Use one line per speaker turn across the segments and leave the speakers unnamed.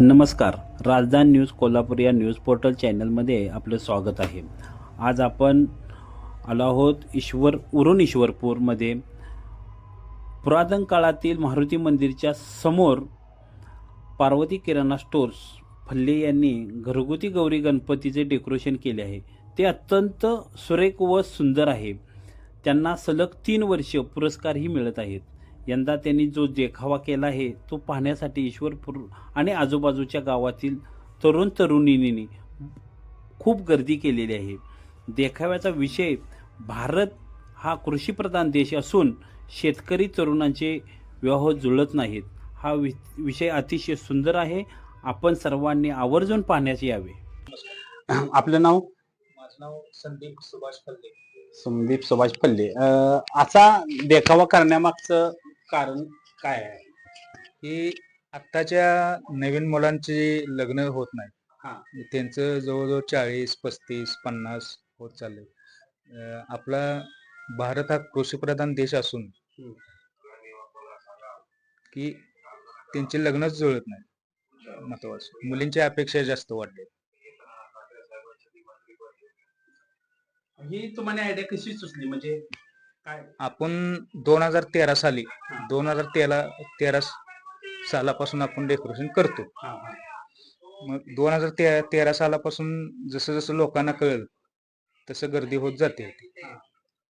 नमस्कार. राजधान न्यूज कोल्हापूर या news portal चॅनलमध्ये आपलं स्वागत आहे. आज आपण आलो आहोत ईश्वर उरून ईश्वरपूरमध्ये. पुरातन काळातील मारुती मंदिरच्या समोर पार्वती किराणा स्टोर्स फल्ले यांनी घरगुती गौरी गणपतीचे डेकोरेशन केले आहे. ते अत्यंत सुरेख व सुंदर आहे. त्यांना सलग तीन वर्ष पुरस्कारही मिळत आहेत. यंदा त्यांनी जो देखावा केला आहे तो पाहण्यासाठी ईश्वरपूर आणि आजूबाजूच्या गावातील तरुण तरुणींनी खूप गर्दी केलेली आहे. देखाव्याचा विषय भारत हा कृषीप्रधान देश असून शेतकरी तरुणांचे विवाह जुळत नाहीत. हा वि विषय अतिशय सुंदर आहे. आपण सर्वांनी आवर्जून पाहण्यास यावे. आपलं नाव?
माझं नाव संदीप सुभाष पल्ले
संदीप सुभाष पल्ले असा देखावा करण्यामागचं कारण काय आहे?
ही आत्ताच्या नवीन मुलांची लग्न होत नाही
हा.
त्यांचं जवळजवळ चाळीस पस्तीस पन्नास होत चाललंय. आपला भारत हा कृषीप्रधान देश असून. की त्यांचे लग्नच जुळत नाही. महत्वाचं. मुलींच्या अपेक्षा जास्त वाढल्या
ही तुम्हाला आयडिया कशी सुचली? म्हणजे
आपण दोन हजार तेरा साली दोन हजार तेरा तेरा सालापासून आपण डेकोरेशन करतो. मग दोन हजार तेरा तेरा सालापासून जसं जसं लोकांना कळेल तसं गर्दी होत जाते.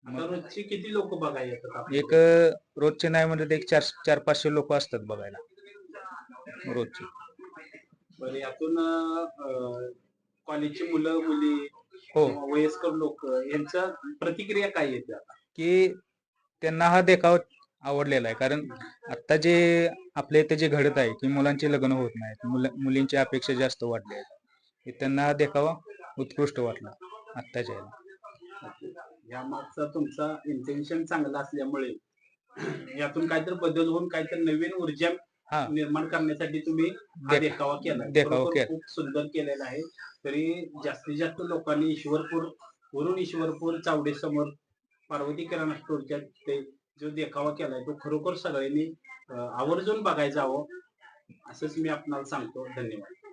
रोजची किती लोक बघायला येतात?
एक रोजचे नाही म्हणजे एक चार चार पाचशे लोक असतात बघायला. रोजचे.
बरं यातून कॉलेजची मुलं मुली
हो.
वयस्कर लोक यांच्या प्रतिक्रिया काय येते आता?
की त्यांना हा देखाव आवडलेला आहे कारण आता जे आपल्या इथे जे घडत आहे की मुलांचे लग्न होत नाहीत मुल मुलींची अपेक्षा जास्त वाढल्या आहेत त्यांना हा देखावा उत्कृष्ट वाटला आत्ताच्या.
या मागचा तुमचा इंटेन्शन चांगला असल्यामुळे यातून काहीतरी बदल होऊन काहीतरी नवीन ऊर्जा
हा
निर्माण करण्यासाठी तुम्ही
देख-
देखावा केला
देखावा केला.
खूप सुंदर केलेला आहे तरी जास्तीत जास्त लोकांनी ईश्वरपूर वरून ईश्वरपूर चावडे समोर पार्वती किराणा स्टोरच्या ते जो देखावा केलाय तो खरोखर सगळ्यांनी आवर्जून बघायचा हवं असंच मी आपणाला सांगतो. धन्यवाद.